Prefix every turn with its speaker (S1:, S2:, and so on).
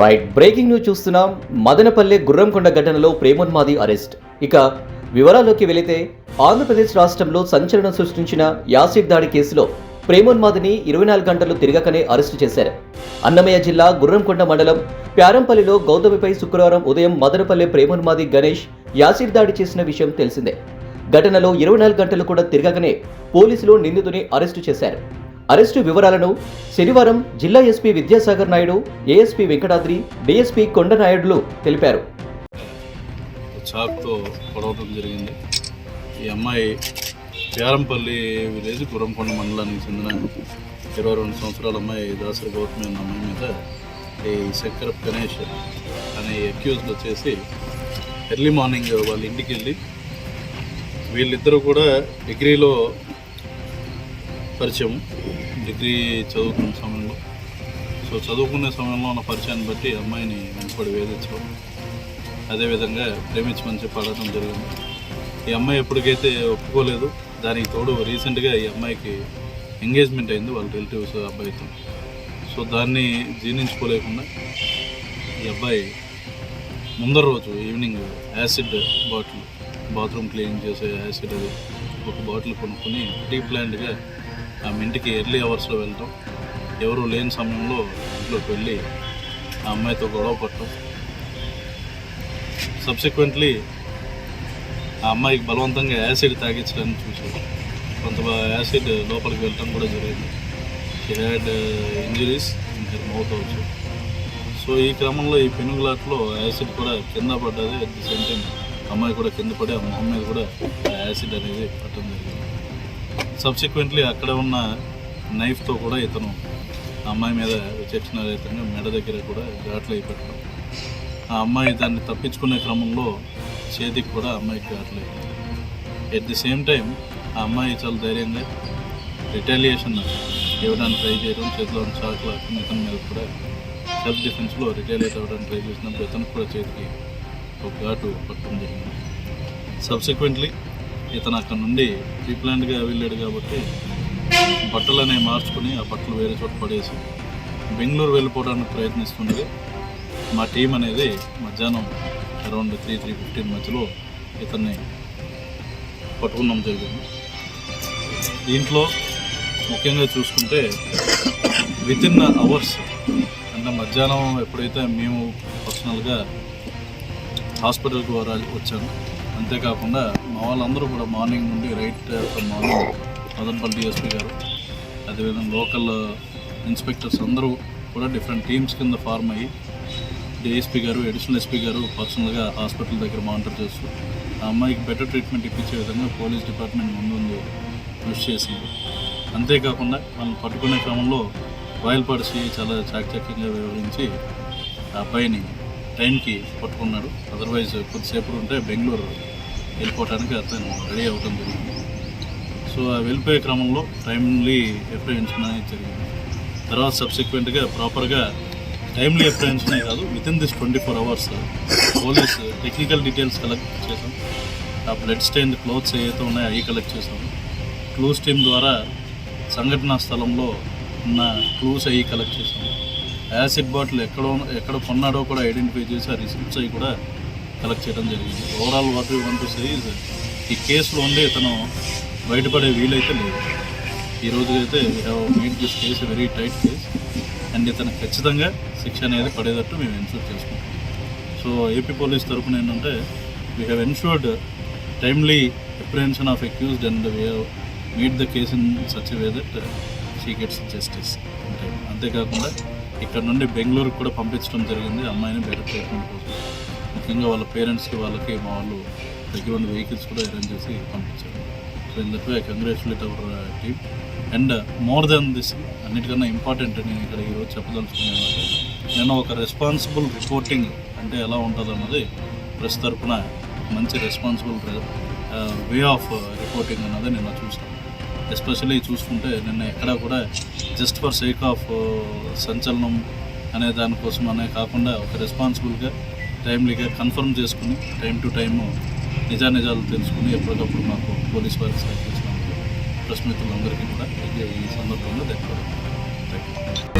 S1: Right breaking news చూస్తున్నాం. మదనపల్లె గుర్రంకొండ ఘటనలో ప్రేమోన్మాది arrest. ఇక వివరాల్లోకి వెళితే ఆంధ్రప్రదేశ్ రాష్ట్రంలో సంచలనం సృష్టించిన యాసిడ్ దాడి కేసులో ప్రేమోన్మాదిని ఇరవై నాలుగు గంటలు తిరగకనే అరెస్టు చేశారు. అన్నమయ్య జిల్లా గుర్రంకొండ మండలం ప్యారంపల్లిలో గౌతమిపై శుక్రవారం ఉదయం మదనపల్లె ప్రేమోన్మాది గణేష్ యాసిడ్ దాడి చేసిన విషయం తెలిసిందే. ఘటనలో ఇరవై నాలుగు గంటలు కూడా తిరగకనే పోలీసులు నిందితుని అరెస్టు చేశారు. అరెస్టు వివరాలను శనివారం జిల్లా SP Vidyasagar Naidu ASP Venkatadri DSP కొండనాయుడులు తెలిపారు.
S2: చాక్తో పొడవడం జరిగింది. ఈ అమ్మాయి పేరంపల్లి విలేజ్ గురంకొండ మండలానికి చెందిన ఇరవై రెండు సంవత్సరాల అమ్మాయి దాసరి గౌతమి అన్న అమ్మాయి మీద ఈ శంకర గణేష్ అనే అక్యూజ్డ్ వచ్చేసి ఎర్లీ మార్నింగ్ వాళ్ళ ఇంటికి వెళ్ళి వీళ్ళిద్దరూ కూడా డిగ్రీలో పరిచయం డిగ్రీ చదువుకున్న సమయంలో. సో చదువుకునే సమయంలో ఉన్న పరిచయాన్ని బట్టి అమ్మాయిని వెంటపడి వేధించడం అదేవిధంగా ప్రేమించమని చెప్పి అడగడం జరిగింది. ఈ అమ్మాయి ఎప్పటికైతే ఒప్పుకోలేదు దానికి తోడు రీసెంట్గా ఈ అమ్మాయికి ఎంగేజ్మెంట్ అయింది వాళ్ళ రిలేటివ్స్ అబ్బాయితో. సో దాన్ని జీర్ణించుకోలేకుండా ఈ అబ్బాయి ముందర రోజు evening acid bottle bathroom clean చేసే యాసిడ్ అది ఒక బాటిల్ కొనుక్కొని డీ ప్లాంట్గా ఆమె ఇంటికి ఎర్లీ అవర్స్లో వెళ్తాం. ఎవరు లేని సమయంలో ఇంట్లోకి వెళ్ళి ఆ అమ్మాయితో గొడవ పడటం సబ్సిక్వెంట్లీ ఆ అమ్మాయికి బలవంతంగా యాసిడ్ తాగించడానికి చూసాం కొంత యాసిడ్ లోపలికి వెళ్ళటం కూడా జరిగింది. షీ హ్యాడ్ ఇంజరీస్ ఇంకా మౌత్ అవచ్చు సో ఈ క్రమంలో ఈ పెనుగులాట్లో యాసిడ్ కూడా కింద పడ్డది. అట్ ది సేమ్ టైం అమ్మాయి కూడా కింద పడి ఆ మొహం మీద కూడా యాసిడ్ అనేది పట్టడం జరిగింది. సబ్సిక్వెంట్లీ అక్కడ ఉన్న నైఫ్తో కూడా ఇతను ఆ అమ్మాయి మీద విచక్షణ రహితంగా మెడ దగ్గర కూడా ఘాట్లు అయి పెట్టడం ఆ అమ్మాయి దాన్ని తప్పించుకునే క్రమంలో చేతికి కూడా అమ్మాయికి ఘాట్లు ఎట్ ది సేమ్ టైం ఆ అమ్మాయి చాలా ధైర్యంగా రిటాలియేషన్ ఇవ్వడానికి ట్రై చేయడం చేతిలో ఉన్న చాకు లాక్కుని ఇతని మీద కూడా సెల్ఫ్ డిఫెన్స్లో రిటాలియేట్ అవ్వడానికి ట్రై చేసినప్పుడు ఇతనికి కూడా చేతికి ఒక ఘాటు పట్టడం జరిగింది. సబ్సిక్వెంట్లీ ఇతను అక్కడ నుండి ప్రీప్లాన్డ్గా వెళ్ళాడు కాబట్టి బట్టలు అనేవి మార్చుకుని ఆ బట్టలు వేరే చోట పడేసి బెంగళూరు వెళ్ళిపోవడానికి ప్రయత్నిస్తుండగా మా టీం అనేది మధ్యాహ్నం అరౌండ్ త్రీ త్రీ ఫిఫ్టీన్ మధ్యలో ఇతన్ని పట్టుకున్నాం జరిగింది. దీంట్లో ముఖ్యంగా చూసుకుంటే విత్ ఇన్ అవర్స్ అంటే మధ్యాహ్నం ఎప్పుడైతే మేము పర్సనల్గా హాస్పిటల్కి వరా వచ్చాను అంతేకాకుండా వాళ్ళందరూ కూడా మార్నింగ్ నుండి right from morning Madanapalle DSP గారు అదేవిధంగా లోకల్ ఇన్స్పెక్టర్స్ అందరూ కూడా డిఫరెంట్ టీమ్స్ కింద ఫార్మ్ అయ్యి డిఎస్పీ గారు అడిషనల్ ఎస్పీ గారు పర్సనల్గా హాస్పిటల్ దగ్గర మానిటర్ చేస్తూ ఆ అమ్మాయికి బెటర్ ట్రీట్మెంట్ ఇప్పించే విధంగా పోలీస్ డిపార్ట్మెంట్ ముందు ముందు కృషి చేసింది. అంతేకాకుండా వాళ్ళని పట్టుకునే క్రమంలో రాయలపాడు సిఐ చాలా చాకచక్యంగా వివరించి ఆ అబ్బాయిని టైంకి పట్టుకున్నాడు. అదర్వైజ్ కొద్దిసేపు ఉంటే బెంగళూరు వెళ్ళిపోవడానికి అతను రెడీ అవ్వడం జరిగింది. సో ఆ వెళ్ళిపోయే క్రమంలో టైమ్లీ ఎఫ్ఐఎన్షన్ అనేది జరిగింది. తర్వాత సబ్సిక్వెంట్గా ప్రాపర్గా టైమ్లీ ఎఫ్ఐఎన్షన్ కాదు with in this twenty four hours police technical details collect చేసాం ఆ బ్లడ్ స్టెయిన్ క్లోత్స్ ఏవైతే ఉన్నాయో అవి కలెక్ట్ చేసాం క్లూస్ టీమ్ ద్వారా సంఘటనా స్థలంలో ఉన్న క్లూస్ అవి కలెక్ట్ చేసాం యాసిడ్ బాటిల్ ఎక్కడ ఎక్కడ కొన్నాడో కూడా ఐడెంటిఫై చేసి ఆ రిసిప్ట్స్ అవి కూడా కలెక్ట్ చేయడం జరిగింది. Overall what you want to size ఈ కేసులో ఉండే ఇతను బయటపడే వీలైతే లేదు. ఈ రోజు అయితే we made this case very tight case and ఇతను ఖచ్చితంగా శిక్ష అనేది పడేటట్టు మేము ఎన్షూర్ చేసుకుంటాం. సో ఏపీ పోలీస్ తరఫున ఏంటంటే we have ensured timely apprehension of accused and we have meet the case in such way that she gets justice అంతేకాకుండా ఇక్కడ నుండి బెంగళూరుకు కూడా పంపించడం జరిగింది. అమ్మాయిని బెటర్ ట్రీట్మెంట్ కోసం ముఖ్యంగా వాళ్ళ పేరెంట్స్కి వాళ్ళకి మా వాళ్ళు దగ్గర ఉన్న వెహికల్స్ కూడా అరేంజ్ చేసి పంపించారు. So in that way congratulate our team and more then this అన్నిటికన్నా ఇంపార్టెంట్ నేను ఇక్కడ ఈరోజు చెప్పదలుచుకున్నాను నేను ఒక రెస్పాన్సిబుల్ రిపోర్టింగ్ అంటే ఎలా ఉంటుంది అన్నది ప్రెస్ తరఫున మంచి రెస్పాన్సిబుల్ వే ఆఫ్ రిపోర్టింగ్ అన్నది నిన్న చూసాను ఎస్పెషల్లీ చూసుకుంటే నిన్న ఎక్కడా కూడా జస్ట్ ఫర్ సేక్ ఆఫ్ సంచలనం అనే దానికోసం అనే కాకుండా ఒక రెస్పాన్సిబుల్గా టైమ్లీగా కన్ఫర్మ్ చేసుకుని టైం టు టైము నిజానిజాలు తెలుసుకుని ఎప్పటికప్పుడు మాకు పోలీస్ వారికి సహకరించినందుకు ప్రెస్ కూడా ఈ సందర్భంగా ధన్యవాదాలు. Thank you